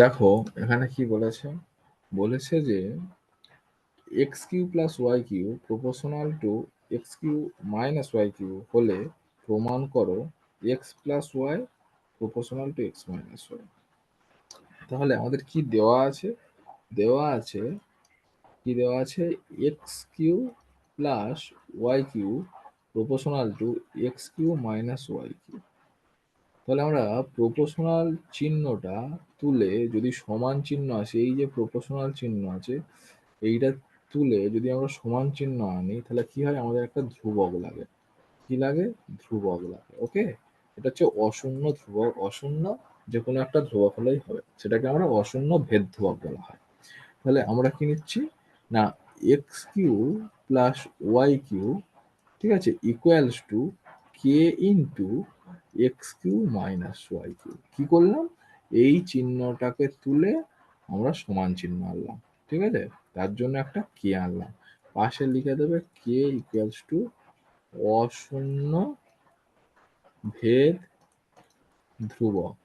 দেখো, এখানে কি বলেছে? বলেছে যে x q plus y q proportional to x q minus y q হলে প্রমাণ করো x plus y proportional to x minus y তাহলে আমাদের কি দেওয়া আছে? দেওয়া আছে, কি দেওয়া আছে? X q plus y q proportional to x q minus y q তাহলে আমরা প্রপোর্শনাল চিহ্নটা তুলে যদি সমান চিহ্ন আসে, এই যে প্রপোর্শনাল চিহ্ন আছে, এইটা তুলে যদি আমরা সমান চিহ্ন আনি, তাহলে কি হয়? আমাদের একটা ধ্রুবক লাগে। কি লাগে? ধ্রুবক লাগে, ওকে? এটা হচ্ছে অশূন্য ধ্রুবক, অশূন্য যে কোনো একটা ধ্রুবক হলেই হবে। সেটাকে আমরা অশূন্য ভেদ ধ্রুবক বলা হয়। তাহলে আমরা কি নিচ্ছি? না x q plus y q ঠিক আছে? Equals to k into x q minus y q কি করলাম? এই চিহ্নটাকে তুলে আমরা সমান চিহ্ন আনলাম, ঠিক আছে? তার জন্য একটা কে আনলাম। পাশে লিখে দেবে কে ইকুয়ালস টু অশূন্য ভেদ ধ্রুবক।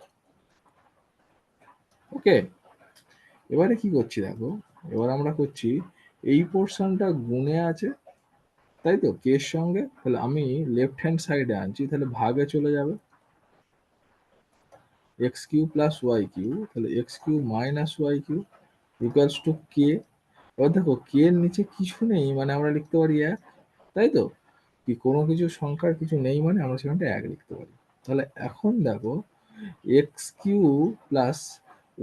ওকে এবারে কি করছি দেখো? এবার আমরা করছি, এই পোর্শনটা গুণে আছে তাই তো কে এর সঙ্গে? তাহলে আমি লেফট হ্যান্ড সাইডে আনছি, তাহলে ভাগে চলে যাবে। X q plus y q তাহলে x q minus y q equals to k এবার দেখো কে এর নিচে কিছু নেই মানে আমরা লিখতে পারি এক তাই তো কি কোনো কিছু সংখ্যার কিছু নেই মানে আমরা সেখানটা এক লিখতে পারি। তাহলে এখন দেখো x q plus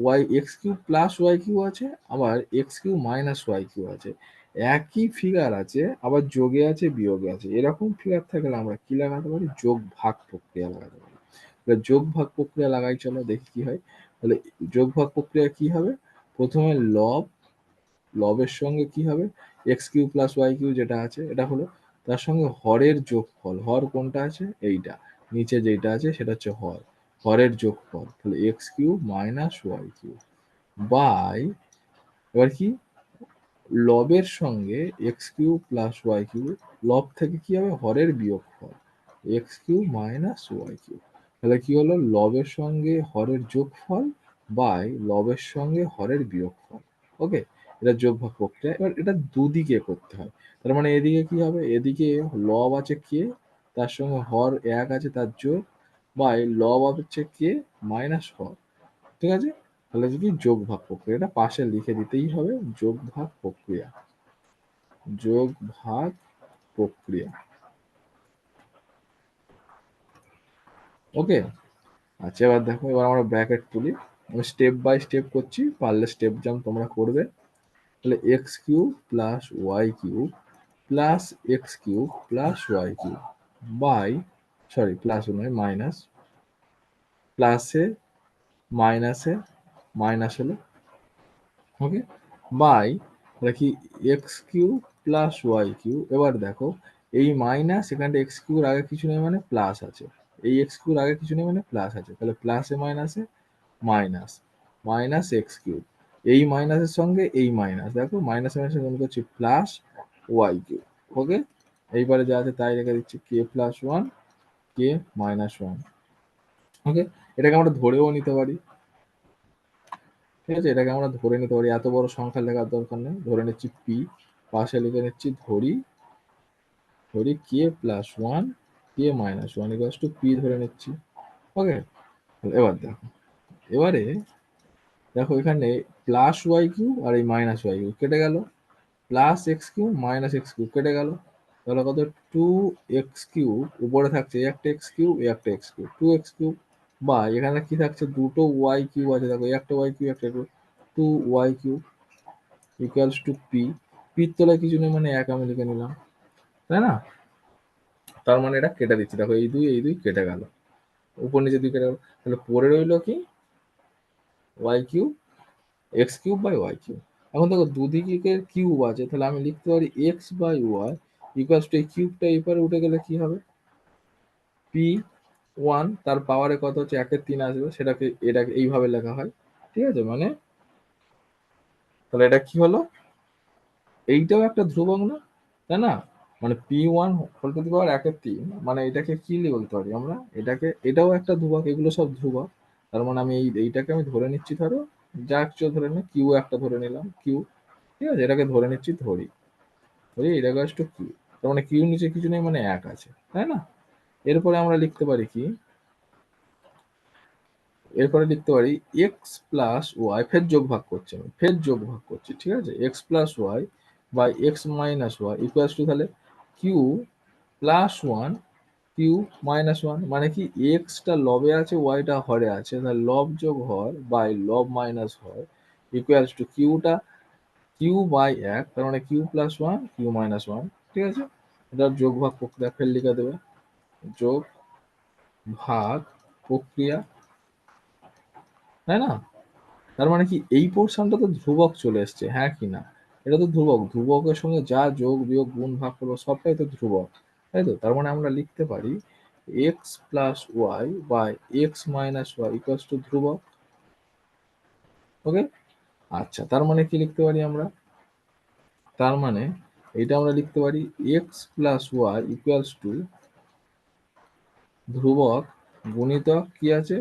y x q plus y q আছে, আবার x q minus y q আছে। একই ফিগার আছে, আবার যোগে আছে, বিয়োগে আছে। এরকম ফিগার থাকলে আমরা কি লাগাতে পারি? যোগ ভাগ প্রক্রিয়া লাগাতে পারি। যোগ ভাগ প্রক্রিয়া লাগাই, চলো দেখি কি হয়। তাহলে যোগ ভাগ প্রক্রিয়া কি হবে? প্রথমে লব লবের সঙ্গে কি হবে? X q plus y q যেটা আছে, এটা হলো তার সঙ্গে হরের যোগফল। হর কোনটা আছে? এইটা। নিচে যেটা আছে, সেটা হচ্ছে হর। হরের যোগফল। তাহলে x q minus y q by এবার কি? লবের সঙ্গে x q plus y q লব থেকে কি হবে? হরের বিয়োগফল x q minus y q তাহলে কি হলো? লবের সঙ্গে হরের যোগফল বাই লবের সঙ্গে হরের বিয়োগফল। ওকে এটা যোগভাগ প্রক্রিয়া। এবার এটা দুদিকে করতে হয়। তার মানে এদিকে কি হবে? এদিকে লব আছে কে তার সঙ্গে হর এক আছে তার যোগ বাই লব হচ্ছে কে মাইনাস হর। ঠিক আছে? তাহলে যদি যোগ ভাগ প্রক্রিয়া এটা পাশে লিখে দিতেই হবে, যোগ ভাগ প্রক্রিয়া। যোগ ভাগ প্রক্রিয়া। ওকে আচ্ছা এবার দেখো, এবার আমরা ব্র্যাকেট তুলি। আমি স্টেপ বাই স্টেপ করছি, পারলে স্টেপ জাম তোমরা করবে। তাহলে x q plus y q plus x q plus y q by sorry plus নয় মাইনাস প্লাসে মাইনাসে মাইনাস হলো ওকে বাই তাহলে কি x q plus y q এবার দেখো, এই মাইনাস এখানটা এক্স কিউর আগে কিছু নেই মানে প্লাস আছে। এই এক্স কিউর আগে কিছু নেই মানে প্লাস আছে। তাহলে প্লাসে মাইনাসে মাইনাস মাইনাস এক্স কিউ এই মাইনাসের সঙ্গে এই মাইনাস দেখো মাইনাস মাইনাসে গুণ করছি প্লাস ওয়াই কিউ ওকে এইবারে যা আছে তাই রেখে দিচ্ছি k plus one k minus one okay এটাকে আমরা ধরেও নিতে পারি। ঠিক আছে? এটাকে আমরা ধরে নিতে পারি। এত বড় সংখ্যা লেখার দরকার নেই। ধরে নিচ্ছি পি পাশে লিখে নিচ্ছি ধরি। ধরি k plus one k minus one equals to p ধরে নিচ্ছি। ওকে এবার দেখো। এবারে দেখো এখানে প্লাস ওয়াই কিউ আর এই মাইনাস ওয়াই কিউ কেটে গেল। Plus x q minus x q কেটে গেল। তাহলে কত? টু এক্স কিউ উপরে থাকছে একটা এক্স কিউ একটা x q two x q বা এখানে কি থাকছে? দুটো ওয়াই কিউ আছে। দেখো, একটা ওয়াই কিউ একটা two y q equals to p পির তলায় কিছু নেই মানে এক আমি লিখে নিলাম। তাই না? তার মানে এটা কেটে দিচ্ছি। দেখো, এই দুই এই দুই কেটে গেল। উপর নিচে দুই কেটে গেল। তাহলে পরে রইল কি? Y q x cube by y q এখন দেখো দুদিকে কিউব আছে। তাহলে আমি লিখতে পারি x by y equals to এই কিউবটা এপারে উঠে গেলে কি হবে? পি ওয়ান তার পাওয়ারে কত হচ্ছে? একের তিন আসবে। সেটাকে, এটাকে এইভাবে লেখা হয়। ঠিক আছে? মানে তাহলে এটা কি হলো? এইটাও একটা ধ্রুবক না? তাই না? মানে p one whole to the power একের তিন। মানে এটাকে কি বলতে পারি আমরা? এটাকে, এটাও একটা ধ্রুবক। এগুলো সব ধ্রুবক। তার মানে আমি এই, এইটাকে আমি ধরে নিচ্ছি ধরো। যা কিছু ধরে নে। কিউ একটা ধরে নিলাম। কিউ ঠিক আছে? এটাকে ধরে নিচ্ছি ধরি। ধরি এটা গাছ কিউ তার মানে কিউ নিচে কিছু নেই মানে এক আছে। তাই না? এরপরে আমরা লিখতে পারি কি? এরপরে লিখতে পারি এক্স প্লাস ওয়াই ফের যোগ ভাগ করছি আমি, ফের যোগ ভাগ করছি, ঠিক আছে? X plus y by x minus y equals to তাহলে q plus one q minus one মানে কি এক্সটা লবে আছে ওয়াইটা হরে আছে, তাহলে লব যোগ হর বাই লব মাইনাস হর ইকুয়ালস টু কিউটা কিউ বাই এক, তার মানে q plus one q minus one ঠিক আছে? এটার যোগ ভাগ প্রক্রিয়া ফের লিখে দেবে। যোগ, ভাগ, প্রক্রিয়া, তাই না? তার মানে কি এই পোর্শনটা তো ধ্রুবক চলে এসছে হ্যাঁ কি না? এটা তো ধ্রুবক, ধ্রুবকের সঙ্গে যা যোগ, বিয়োগ, গুণ, ভাগ, করব, সবটাই তো ধ্রুবক, তাই তো? তার মানে আমরা লিখতে পারি x plus y by x minus y equals to ধ্রুবক ওকে আচ্ছা তার মানে কি লিখতে পারি আমরা? তার মানে এটা আমরা লিখতে পারি x plus y equals to ধ্রুবক গুণিতক কি আছে?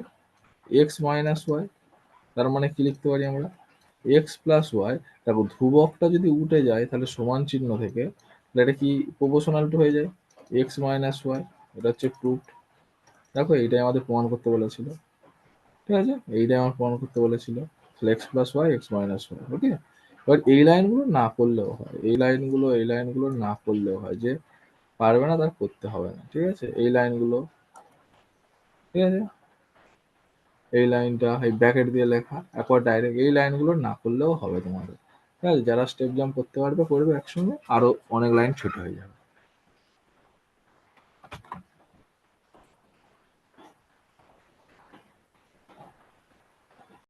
এক্স মাইনাস ওয়াই তার মানে কি লিখতে পারি আমরা? এক্স প্লাস ওয়াই দেখো ধ্রুবকটা যদি উঠে যায় তাহলে সমান চিহ্ন থেকে, তাহলে এটা কি প্রপোশনাল টু হয়ে যায়? এক্স মাইনাস ওয়াই এটা হচ্ছে প্রুফ দেখো এইটাই আমাদের প্রমাণ করতে বলেছিল। ঠিক আছে? এইটাই আমার প্রমাণ করতে বলেছিল। তাহলে x plus y x minus y okay এবার এই লাইনগুলো না করলেও হয়। এই লাইনগুলো এই লাইনগুলো না করলেও হয় যে, পারবে না তার করতে হবে না। ঠিক আছে? এই লাইনগুলো ঠিক আছে? এই লাইনটা এই ব্র্যাকেট দিয়ে লেখা একবার ডাইরেক্ট এই লাইনগুলো না করলেও হবে তোমাদের। ঠিক আছে? যারা স্টেপ জাম্প করতে পারবে, করবে একসঙ্গে আরও অনেক লাইন ছোট হয়ে যাবে।